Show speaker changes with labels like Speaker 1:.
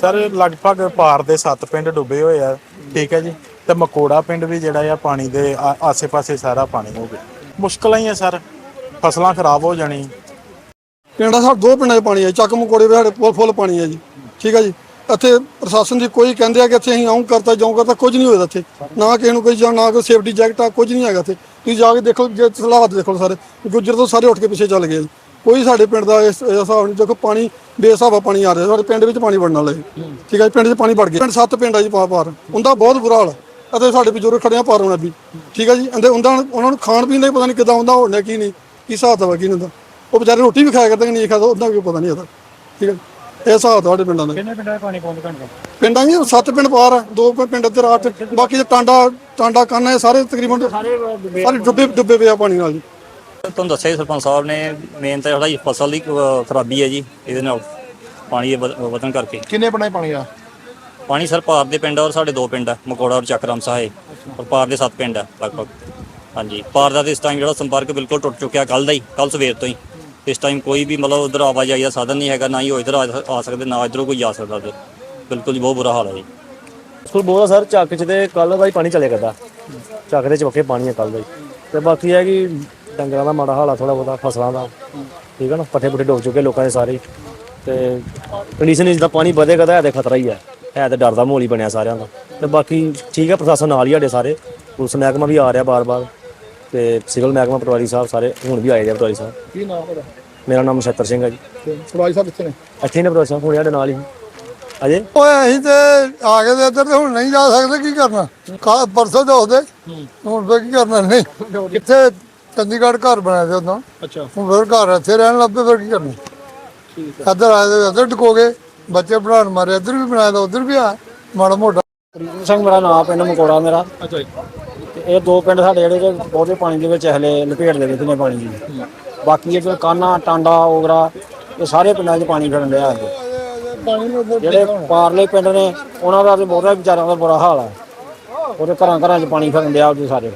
Speaker 1: Sir, ਲਗਭਗ ਪਾਰ ਦੇ 7 ਪਿੰਡ ਡੁੱਬੇ ਹੋਏ ਆ। ਠੀਕ ਹੈ ਜੀ। ਤੇ ਮਕੋੜਾ ਪਿੰਡ ਵੀ ਜਿਹੜਾ ਆ, ਪਾਣੀ ਦੇ ਆ- ਆਸੇ-ਪਾਸੇ ਸਾਰਾ ਪਾਣੀ ਹੋ ਗਿਆ। ਮੁਸ਼ਕਲਾਂ ਹੀ ਆ ਸਰ। ਫਸਲਾਂ ਖਰਾਬ ਹੋ ਜਾਣੀ।
Speaker 2: ਪਿੰਡਾਂ ਸਾਡੇ ਦੋ ਪਿੰਡਾਂ 'ਚ ਪਾਣੀ ਹੈ ਚੱਕ ਮਕੋੜੇ ਵੀ ਸਾਡੇ ਫੁੱਲ ਫੁੱਲ ਪਾਣੀ ਹੈ ਜੀ। ਠੀਕ ਹੈ ਜੀ। ਇੱਥੇ ਪ੍ਰਸ਼ਾਸਨ ਦੀ ਕੋਈ ਕਹਿੰਦੇ ਆ ਕਿ ਇੱਥੇ ਅਸੀਂ ਆਉਂ ਕਰਤਾ, ਜਾਉਂ ਕਰਤਾ, ਕੁਝ ਨਹੀਂ ਹੋਇਆ ਇੱਥੇ। ਨਾ ਕਿਸੇ ਨੂੰ ਕੋਈ ਜਾਂ ਨਾ ਕੋਈ ਸੇਫਟੀ ਜੈਕਟ ਆ, ਕੁਝ ਨਹੀਂ ਹੈਗਾ ਇੱਥੇ। ਤੁਸੀਂ ਜਾ ਕੇ ਦੇਖੋ, ਜੇ ਹਾਲਾਤ ਦੇਖੋ ਸਾਰੇ। ਗੁੱਜਰ ਤੋਂ ਸਾਰੇ ਉੱਠ ਕੇ ਪਿੱਛੇ ਚੱਲ ਗਏ ਜੀ। ਕੋਈ ਸਾਡੇ ਪਿੰਡ ਦਾ ਇਸ ਇਸ ਹਿਸਾਬ ਨਹੀਂ ਦੇਖੋ ਪਾਣੀ ਬੇਸਾਬਾ ਪਾਣੀ ਆ ਰਿਹਾ ਸਾਡੇ ਪਿੰਡ ਵਿੱਚ ਪਾਣੀ ਵੜਨ ਵਾਲਾ। ਹੈ ਠੀਕ ਹੈ ਜੀ, ਪਿੰਡ 'ਚ ਪਾਣੀ ਵੜ ਗਿਆ। ਪਿੰਡ ਸੱਤ ਪਿੰਡ ਆ ਜੀ ਪਾਰ ਉਹਦਾ ਬਹੁਤ ਬੁਰਾ ਹਾਲ ਹੈ ਅਤੇ ਸਾਡੇ ਬਜ਼ੁਰਗ ਖੜੇ ਆ ਪਾਰ ਹੋਣਾ ਵੀ। ਠੀਕ ਹੈ ਜੀ ਅੰਦੇ ਉਹਨਾਂ ਉਹਨਾਂ ਨੂੰ ਖਾਣ ਪੀਣ ਦਾ ਹੀ ਪਤਾ ਨਹੀਂ ਕਿਦਾਂ ਹੁੰਦਾ ਹੋਣਾ ਕੀ ਨਹੀਂ ਕੀ ਹਿਸਾਬ ਦਾ ਕੀ ਹੁੰਦਾ। ਉਹ ਵਿਚਾਰੇ ਰੋਟੀ ਵੀ ਖਾਇਆ ਕਰਦੇ ਕਿ ਨਹੀਂ ਖਾਦਾ ਉਹਦਾ ਕੋਈ ਪਤਾ ਨਹੀਂ ਹੁੰਦਾ ਠੀਕ ਹੈ ਇਹ ਹਿਸਾਬ ਤੁਹਾਡੇ ਪਿੰਡਾਂ ਦਾ।
Speaker 3: ਕਿੰਨੇ ਪਿੰਡਾਂ ਪਾਣੀ ਪਹੁੰਚ ਘੰਟੇ
Speaker 2: ਪਿੰਡਾਂ ਜੀ ਸੱਤ ਪਿੰਡ ਪਾਰ ਆ ਦੋ ਪਿੰਡ ਇੱਧਰ ਅੱਠ ਬਾਕੀ ਦੇ ਟਾਂਡਾ ਟਾਂਡਾ ਕਾਨਾ ਇਹ ਸਾਰੇ ਤਕਰੀਬਨ ਸਾਰੇ ਡੁੱਬੇ ਡੁੱਬੇ ਪਿਆ ਪਾਣੀ ਨਾਲ ਜੀ।
Speaker 4: ਤੁਹਾਨੂੰ ਦੱਸਿਆ ਜੀ ਸਰਪੰਚ ਸਾਹਿਬ ਨੇ ਮੇਨ ਤਾਂ ਸਾਡਾ ਫਸਲ ਦੀ ਅਹ, ਖਰਾਬੀ ਹੈ ਜੀ ਇਹਦੇ ਨਾਲ ਪਾਣੀ ਦੇ ਵਧ- ਵਧਣ ਕਰਕੇ।
Speaker 5: ਕਿੰਨੇ ਪਿੰਡਾਂ 'ਚ ਪਾਣੀ ਆ?
Speaker 4: ਪਾਣੀ ਸਰ ਪਾਰ ਦੇ ਪਿੰਡ ਔਰ ਸਾਡੇ ਦੋ ਪਿੰਡ ਆ ਮਕੌੜਾ ਔਰ ਚੱਕਰਾਮ ਸਹਾਏ ਔਰ ਪਾਰ ਦੇ ਸੱਤ ਪਿੰਡ ਆ ਲਗਭਗ। ਹਾਂਜੀ ਪਾਰ ਦਾ ਤੇ ਇਸ ਟਾਈਮ ਜਿਹੜਾ ਸੰਪਰਕ ਬਿਲਕੁਲ ਟੁੱਟ ਚੁੱਕਿਆ ਕੱਲ ਦਾ ਹੀ ਕੱਲ ਸਵੇਰ ਤੋਂ ਹੀ। ਇਸ ਟਾਈਮ ਕੋਈ ਵੀ ਮਤਲਬ ਉਧਰ ਆਵਾਜਾਈ ਦਾ ਸਾਧਨ ਨਹੀਂ ਹੈਗਾ ਨਾ ਹੀ ਉਹ ਇਧਰ ਆ ਸਕਦੇ ਨਾ ਇਧਰੋਂ ਕੋਈ ਆ ਸਕਦਾ ਉੱਧਰ। ਬਿਲਕੁਲ ਜੀ ਬਹੁਤ ਬੁਰਾ ਹਾਲ ਹੈ ਜੀ।
Speaker 6: ਸਕੂਲ ਬਹੁਤ ਆ ਸਰ ਚੱਕ ਚ ਤੇ ਕੱਲ ਦਾ ਹੀ ਪਾਣੀ ਚੱਲੇ ਕਰਦਾ। ਚੱਕ ਦੇ ਚਵੱਕੇ ਪਾਣੀ ਆ ਕੱਲ ਦਾ ਹੀ। ਤੇ ਬਾਕੀ ਹੈ ਕਿ ਡੰਗਰਾਂ ਦਾ ਮਾੜਾ ਹਾਲ ਥੋੜਾ ਬਹੁਤਾ ਫਸਲਾਂ ਦਾ। ਠੀਕ ਹੈ ਨਾ ਪੱਠੇ ਪੁੱਠੇ ਡੁੱਬ ਚੁੱਕੇ ਲੋਕਾਂ ਦੇ ਸਾਰੇ। ਤੇ ਕੰਡੀਸ਼ਨ ਜਿੱਦਾਂ ਪਾਣੀ ਵਧੇਗਾ ਤਾਂ ਹੈ ਤੇ ਖਤਰਾ ਹੀ ਹੈ ਹੈ ਤੇ ਡਰ ਦਾ ਮਾਹੌਲ ਹੀ ਬਣਿਆ ਸਾਰਿਆਂ ਦਾ। ਤੇ ਬਾਕੀ ਠੀਕ ਹੈ ਪ੍ਰਸ਼ਾਸਨ ਨਾਲ ਹੀ ਸਾਡੇ ਸਾਰੇ। ਪੁਲਿਸ ਮਹਿਕਮਾ ਵੀ ਆ ਰਿਹਾ ਬਾਰ-ਬਾਰ। ਤੇ ਸਿਵਲ ਮਹਿਕਮਾ ਪਟਵਾਰੀ ਸਾਹਿਬ ਸਾਰੇ ਹੁਣ ਵੀ ਆਏ ਨੇ ਪਟਵਾਰੀ ਸਾਹਿਬ।
Speaker 5: ਕੀ ਨਾਮ ਉਹਦਾ
Speaker 6: ਮੇਰਾ ਨਾਮ ਨਛੱਤਰ ਸਿੰਘ ਹੈ ਜੀ।
Speaker 5: ਫਰਾਜ ਸਾਹਿਬ ਕਿੱਥੇ ਨੇ?
Speaker 6: ਇੱਥੇ ਨੇ ਪਟਵਾਰੀ ਸਾਹਿਬ ਹੁਣ ਸਾਡੇ ਨਾਲ ਹੀ। ਅਜੇ?
Speaker 2: ਓਏ ਅਸੀਂ ਤੇ ਆ ਗਏ ਤੇ ਇੱਧਰ ਤੇ ਹੁਣ ਨਹੀਂ ਜਾ ਸਕਦੇ ਕੀ ਕਰਨਾ? ਪਰਸੋਂ ਦੋਦੇ ਹੁਣ ਫੇਰ ਕੀ ਕਰਨਾ ਨਹੀਂ। ਕਿੱਥੇ ਚੰਡੀਗੜ੍ਹ ਘਰ ਬਣਾਇਆ ਤੇ ਉਦੋਂ
Speaker 5: ਅੱਛਾ।
Speaker 2: ਹੁਣ ਫਿਰ ਘਰ ਇੱਥੇ ਰਹਿਣ ਲੱਗੇ ਫਿਰ ਕੀ ਕਰਨਾ? ਇੱਧਰ ਆਏ ਤੇ ਇੱਧਰ ਟਕੋਗੇ ਬੱਚੇ ਪੜਾਉਣ ਮਾਰੇ ਇੱਧਰ ਵੀ ਬਣਾਇਆ ਤਾਂ ਉੱਧਰ ਵੀ ਆ ਮਾੜਾ ਮੋਟਾ।
Speaker 3: ਪ੍ਰੀਤਮ ਸਿੰਘ ਮੇਰਾ ਨਾਮ ਪਿੰਡ ਮਕੋੜਾ ਮੇਰਾ।
Speaker 5: ਅੱਛਾ ਜੀ।
Speaker 3: ਤੇ ਇਹ ਦੋ ਪਿੰਡ ਸਾਡੇ ਜਿਹੜੇ ਕਿ ਬਹੁਤੇ ਪਾਣੀ ਦੇ ਵਿੱਚ ਹਲੇ ਲਪੇਟ ਦੇ ਵਿੱਚ ਨੇ ਪਾਣੀ ਦੀ। ਬਾਕੀ ਇਹ ਕਾਨਾ ਟਾਂਡਾ ਓਗਰਾ ਇਹ ਸਾਰੇ ਪਿੰਡਾਂ 'ਚ ਪਾਣੀ ਫਿਰਨ ਡਿਆ ਹੈ
Speaker 5: ਪਾਣੀ ਨੂੰ ਉੱਧਰ
Speaker 3: ਜਿਹੜੇ ਪਾਰਲੇ ਪਿੰਡ ਨੇ ਉਹਨਾਂ ਦਾ ਤੇ ਬਹੁਤਾ ਵਿਚਾਰਿਆਂ ਦਾ ਬੁਰਾ ਹਾਲ ਹੈ ਉਹਦੇ ਘਰਾਂ ਘਰਾਂ 'ਚ ਪਾਣੀ ਫਿਰਨ ਡਿਆ ਉਹਦੇ ਸਾਰੇ।